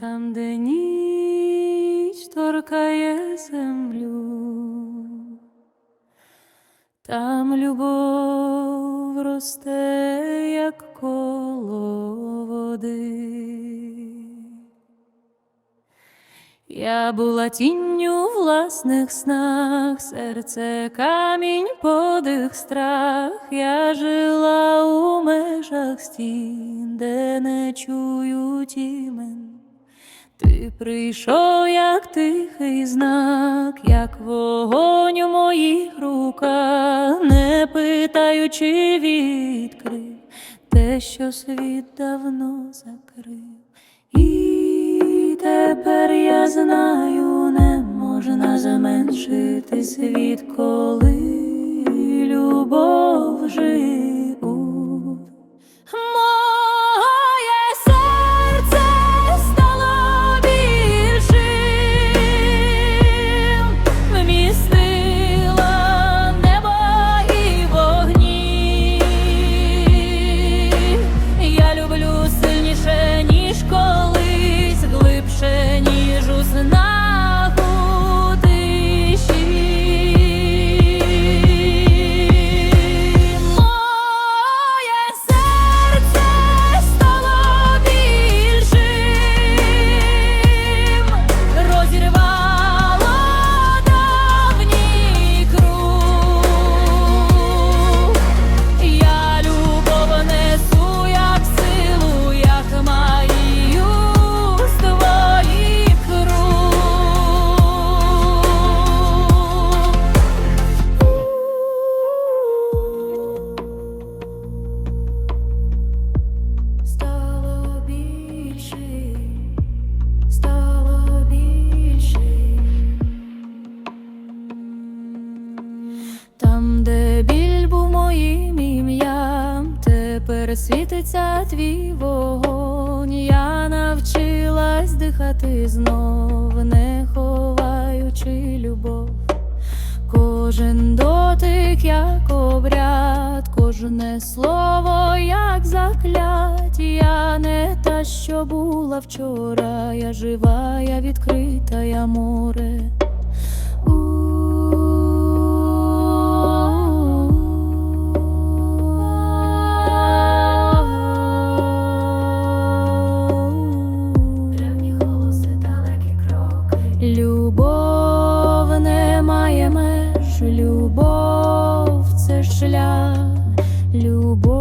Там, де ніч торкає землю, там любов росте, як коло води. Я була тінню в власних снах, серце камінь, подих, страх. Я жила у межах стін, де не чують імен. Прийшов, як тихий знак, як вогонь у моїх руках, не питаючи, відкрив те, що світ давно закрив. І тепер я знаю, не можна зменшити світ, коли любов живуть. Світиться твій вогонь. Я навчилась дихати знов, не ховаючи любов. Кожен дотик, як обряд, кожне слово, як заклять. Я не та, що була вчора, я жива, я відкрита, я море. Це шлях, любов